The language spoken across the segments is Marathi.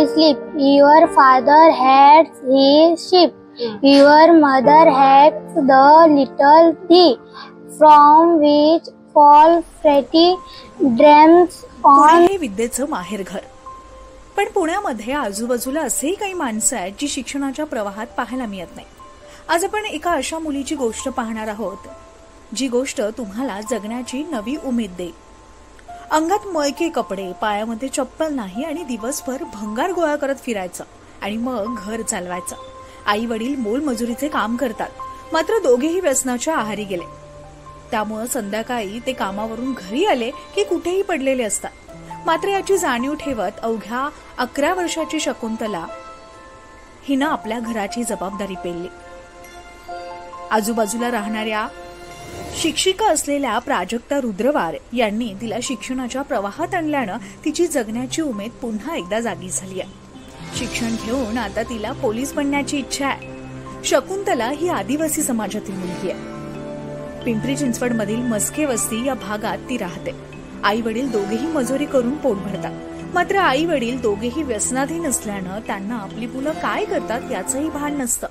we sleep. Your father had his sheep. Your mother had the little thee, from which fall pretty dreams on हे विद्येचं माहेरघर पण पुण्यामध्ये आजूबाजूला असेही काही माणसं आहेत जी शिक्षणाच्या प्रवाहात पाहायला मिळत नाही आज आपण एका अशा मुलीची गोष्ट पाहणार आहोत जी गोष्ट तुम्हाला जगण्याची नवी उमेद देईल अंगात मळके कपडे पायामध्ये चप्पल नाही आणि दिवसभर भंगार गोळा करत फिरायचं आणि मग घर चालवायचं. आई वडील मोलमजुरीचे काम करतात. मात्र दोघेही व्यसनाच्या आहारी गेले. त्यामुळं संध्याकाळी ते कामावरून घरी आले की कुठेही पडलेले असतात. मात्र याची जाणीव ठेवत अवघ्या अकरा वर्षाची शकुंतला हिनं आपल्या घराची जबाबदारी पेलली. आजूबाजूला राहणाऱ्या शिक्षिका असलेल्या प्राजक्ता रुद्रवार यांनी तिला शिक्षणाच्या प्रवाहात आणल्यानं तिची जगण्याची उमेद पुन्हा एकदा जागी झाली आहे. शिक्षण घेऊन आता तिला पोलीस बनण्याची इच्छा आहे. शकुंतला ही आदिवासी समाजातील मुलगी आहे. पिंपरी चिंचवडमधील मस्के वस्ती या भागात ती राहते. आई वडील दोघेही मजुरी करून पोट भरतात. मात्र आई वडील दोघेही व्यसनाधीन असल्यानं त्यांना आपली मुलं काय करतात याचंही भान नसतं.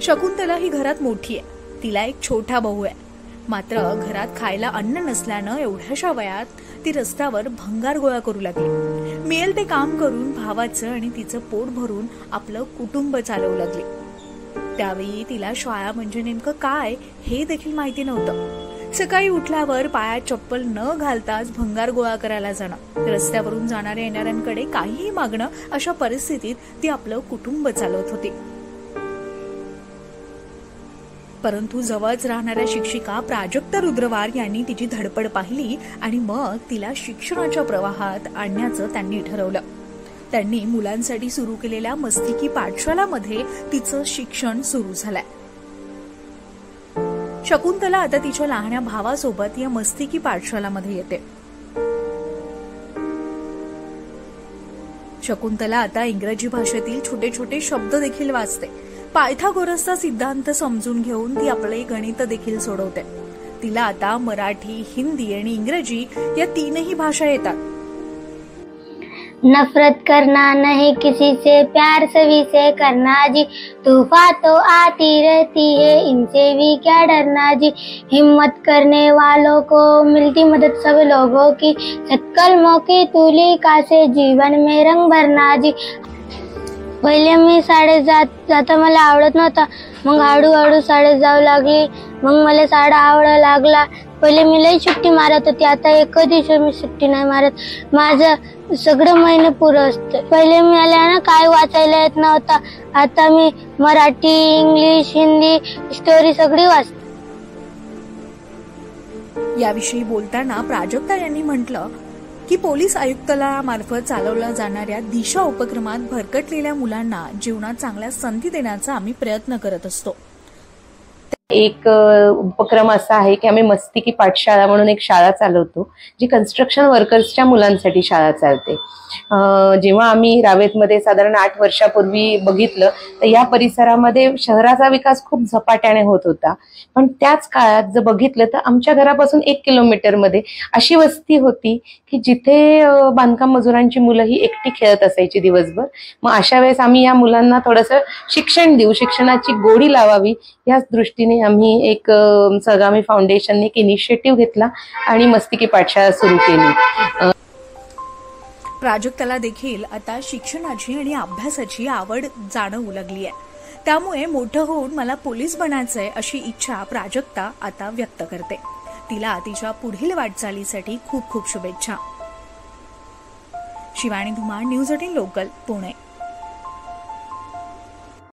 शकुंतला ही घरात मोठी आहे. तिला एक छोटा भाऊ आहे. मात्र घरात खायला अन्न नसल्यानं एवढ्याशा वयात ती रस्त्यावर भंगार गोळा करू लागली. मिळेल ते काम करून भावाचं आणि तिचं पोट भरून आपलं कुटुंब चालवू लागली. त्यावेळी तिला शाळा म्हणजे नेमकं काय हे देखील माहिती नव्हतं. सकाळी उठल्यावर पायात चप्पल न घालताच भंगार गोळा करायला जाणं रस्त्यावरून जाणाऱ्या येणाऱ्यांकडे काहीही मागणं अशा परिस्थितीत ती आपलं कुटुंब चालवत होती. परंतु जवळच राहणाऱ्या शिक्षिका प्राजक्ता रुद्रवार यांनी तिची धडपड पाहिली आणि मग तिला शिक्षणाच्या प्रवाहात आणण्याचं त्यांनी ठरवलं. त्यांनी मुलांसाठी सुरू केलेल्या मस्तिकी पाठशालामध्ये तिचं शिक्षण सुरू झालंय. शकुंतला आता तिच्या लहान्या भावासोबत या मस्तिकी पाठशालामध्ये येते. शकुंतला आता इंग्रजी भाषेतील छोटे छोटे शब्द देखील वाचते. पायथागोरसचा सिद्धांत समजून घेऊन ती आपले गणित देखील सोडवते. तिला आता मराठी हिंदी आणि इंग्रजी या तीनही भाषा येतात. नफरत करना नहीं, किसी से प्यार, सभी से करना जी। तूफा तो आती रहती है, इनसे भी क्या डरना जी। हिम्मत करने वालों को मिलती मदद सब लोगों की। सत्कलमों की तुलिका से जीवन में रंग भरना जी। पहिले मी शाळेत जात जाता मला आवडत नव्हता मग हळूहळू शाळेत जाऊ लागली मग मला साडा आवडायला लागला. पहिले मी लई सुट्टी मारत होती आता एक दिवशी मी सुट्टी नाही मारत. माझं सगळं महिने पुरं असतं. पहिले मला ना काय वाचायला येत नव्हता. आता मी मराठी इंग्लिश हिंदी स्टोरी सगळी वाचते. याविषयी बोलताना प्राजक्ता यांनी म्हटलं की पोलीस आयुक्तालयामार्फत चालवल्या जाणाऱ्या दिशा उपक्रमात भरकटलेल्या मुलांना जीवनात चांगल्या संधी देण्याचा आम्ही प्रयत्न करत असतो. एक उपक्रम असा आहे की आम्ही मस्तिकी पाठशाळा म्हणून एक शाळा चालवतो जी कन्स्ट्रक्शन वर्कर्सच्या मुलांसाठी शाळा चालते. जेव्हा आम्ही रावेतमध्ये साधारण आठ वर्षापूर्वी बघितलं तर या परिसरामध्ये शहराचा विकास खूप झपाट्याने होत होता. पण त्याच काळात जर बघितलं तर आमच्या घरापासून एक किलोमीटरमध्ये अशी वस्ती होती की जिथे बांधकाम मजुरांची मुलं ही एकटी खेळत असायची दिवसभर. मग अशा वेळेस आम्ही या मुलांना थोडंसं शिक्षण देऊ शिक्षणाची गोडी लावावी याच दृष्टीने आम्ही एक सगामी फाउंडेशनने एक इनिशिएटिव्ह घेतला आणि मस्तिकी पाठशाळा सुरू केली. प्राजक्ताला देखील आता शिक्षणाची आणि अभ्यासाची आवड जाणवू लागली आहे त्यामुळे मोठं होऊन मला पोलीस बनायचंय अशी इच्छा प्राजक्ता आता व्यक्त करते. तिला तिच्या पुढील वाटचालीसाठी खूप खूप शुभेच्छा. Shivani Dhumal news eighteen local Pune.